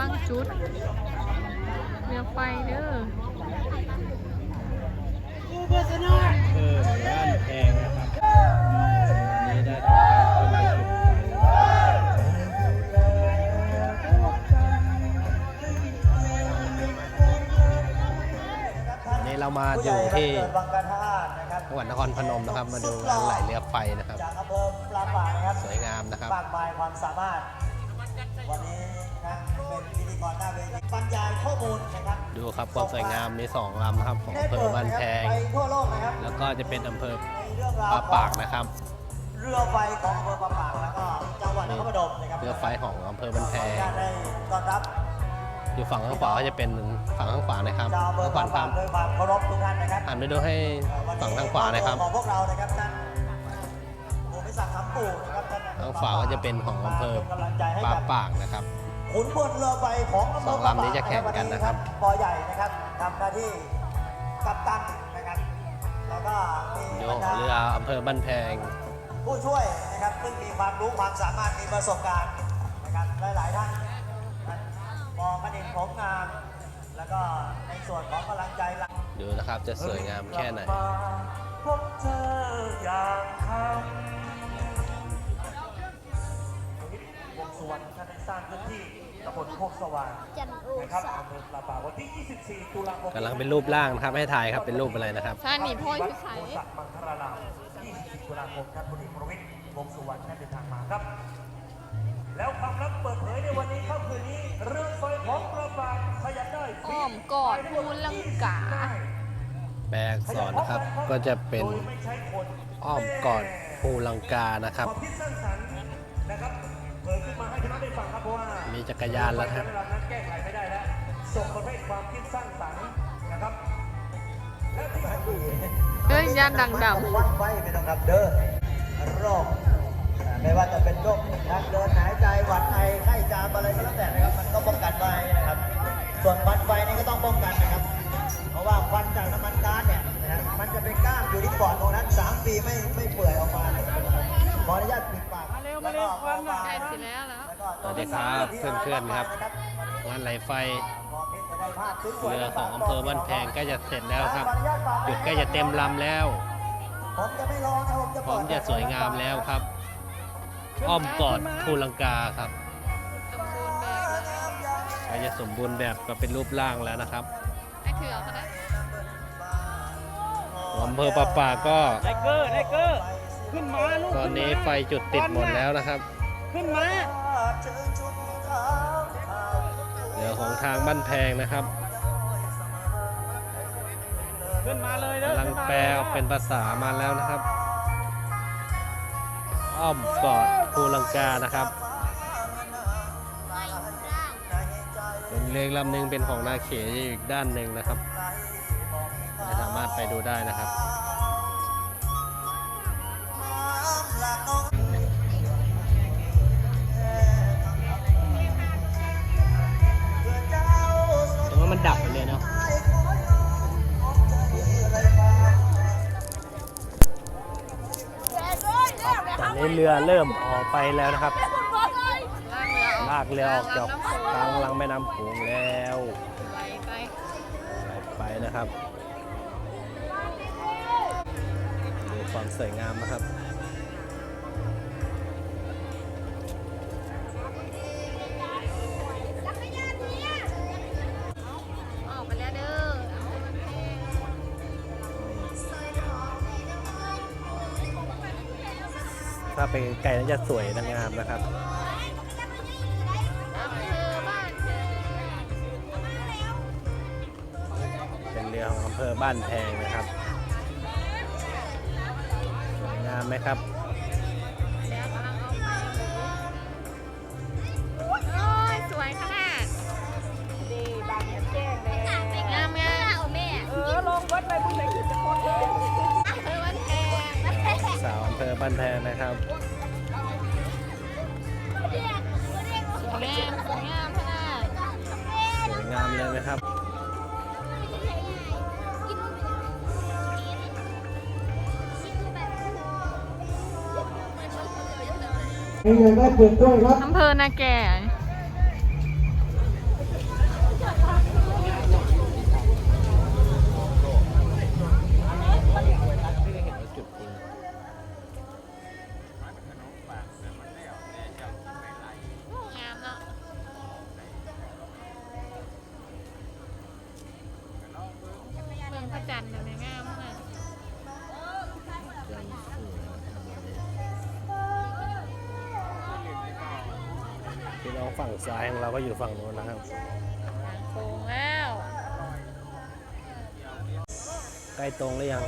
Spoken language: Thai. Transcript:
ำลังจุดเรือไฟเด้อคือบ้านแพงนะครับนี่ได้ทำการขึ้นไปจุดวันนี้เรามาอยู่ที่บางกระทาดนะครับจังหวัดนครพนมนะครับ มาดูงานไหลเรือไฟนะครับ จากอำเภอปลาปากนะครับสวยงามนะครับ มากมายความสามารถ วันนี้นะเป็นพิธีกรหน้าเวทีบรรยายข้อมูลนะครับดูครับความสวยงามมีสองลำนะครับของอำเภอบ้านแพง ไปทั่วโลกนะครับแล้วก็จะเป็นอำเภอในเรื่องราวปลาปากนะครับเรือไฟของอำเภอปลาปากแล้วก็จังหวัดนครพนมนะครับเรือไฟของอำเภอบ้านแพขออนุญาตได้ต้อนรับอยู่ฝั่งข้างขวาก็จะเป็นฝั่งข้างขวานะครับชาวอำเภอข้างปขวาลาคปารับกด้วยความเคารพทุกท่านนะครับหันไปดูให้ฝั่งข้างขวานะครับ ของพวกเรานะครับท่าน ภูมิศักดิ์คำปู่นะครับท่านข้างขวาก็จะเป็นของอำเภอป็นกำลังใจให้ปลากับปากนะครับ ขุนพลเรือใบของำเภสองลำนี้จะแข่งกันนะครับ ปอใหญ่นะครับทำหน้าที่กัปตันนะครับ แล้วก็มีดูบรรดา เรืออำเภอบ้านแพง ผู้ช่วยนะครับซึ่งมีความรู้ความสามารถมีประสบการณ์นะครับหลาย ๆ ท่านท่านปอมณินทร์ผมงาม แล้วก็ในส่วนของกำลังใจหลัก ดูนะครับจะสวยงามแค่ไหนพบเธออย่างคำ สร้างพื้นที่ตำบลโคกสว่างจันโอนะครับสาอำเภอปลาปากวันที่ 24 ตุลาคมกำลังเป็นรูปร่างนะครับให้ถ่ายครับเป็นรูปอะไรนะครับ ท่านนี่พ่ออยู่ใสวัดโพสักมังคลาราม24 ตุลาคมท่านพลเอกประวิตรวงษ์สุวรรณท่านเดินทางมาครับ แล้วความลับเปิดเผยในวันนี้ครับคืนนี้เรื่องไฟของปลาปากขยับได้อ้อมกอดมูลลังกา แปลอักษรนะครับ ก็จะเป็นโดยไม่ใช้คน อ้อมกอดภูลังกานะครับ ความคิดสร้างสรรค์นะครับเผยขึ้น มาให้พี่น้องได้ฟังครับเพราะว่ามีจักรยานแล้วครับเวลานั้นแก้ไขไม่ได้แล้วส่งประเภทความคิดสร้างสรรค์นะครับและที่สำคัญเอ้ยยานดังดวัดไว้ไม่ต้องครับเด้อโรคอ่าไม่ว่าจะเป็นโรคทางเดินหายใจหวัดไอไข้จามอะไรก็แล้วแต่นะครับมันก็ป้องกันไว้นะครับ ส่วนควันไฟนี่ก็ต้องป้องกันนะครับ เพราะว่าควันจากน้ำมันก๊าซเนี่ยนะฮะมันจะเป็นก้างอยู่ที่ปอดตรงนั้น3ปีไม่ไม่เปื่อยออกมาขออนุญาตปิดปาก แล้วก็มองำมาใกล้สิแล้วแล้วแล้วก็สวัสดีครับเพื่อนๆครับ งานไหลไฟเรือของอำเภอบ้านแพงใกล้จะเสร็จแล้วครับจุดใกล้จะเต็มลำแล้วผมจะไม่ร้องนะผมจะพร้อมจะสวยงามแล้วครับ อ้อมกอดภูลังกาครับสมบูรณ์แบบแล้วใกล้จะสมบูรณ์แบบก็เป็นรูปร่างแล้วนะครับไอ้เถื่อเขาได้อำเภอปะปาก็ไนเกอร์ไนเกอร์ ขึ้นมาลูกตอนนี้ไฟจุดติดหมดแล้วนะครับ ขึ้นมาเหลือของทางบ้านแพงนะครับขึ้นมาเลยเด้อกำลังแปลเป็นภาษามาแล้วนะครับ อ้อมกอดภูลังกานะครับเป็นเรือลำหนึ่งเป็นของนาเขยอยู่อีกด้านหนึ่งนะครับไม่สามารถไปดูได้นะครับ นี้เรือเริ่มออกไปแล้วนะครับ ลากเรือออกลากเรือกจากกลางลำแม่น้ำโขงแล้วไหลไปไปนะครับดูความสวยงามนะครับ ถ้าเป็นไก่น่าจะสวยนงามนะครับเภอบ้านแพงเป็นเรือของอำเภอบ้านแพงนะครับสวยงามไหมครับานแพงนะครับ สวยงามสวยงามขนาดสวยงามเลยไหมครับ นี่ยังได้เปลี่ยนด้วยครับ อำเภอนาแก่ พี่น้องฝั่งซ้ายของเราก็อยู่ฝั่งโน้นนะครับโค้งแล้ว ใกล้ตรงหรือยัง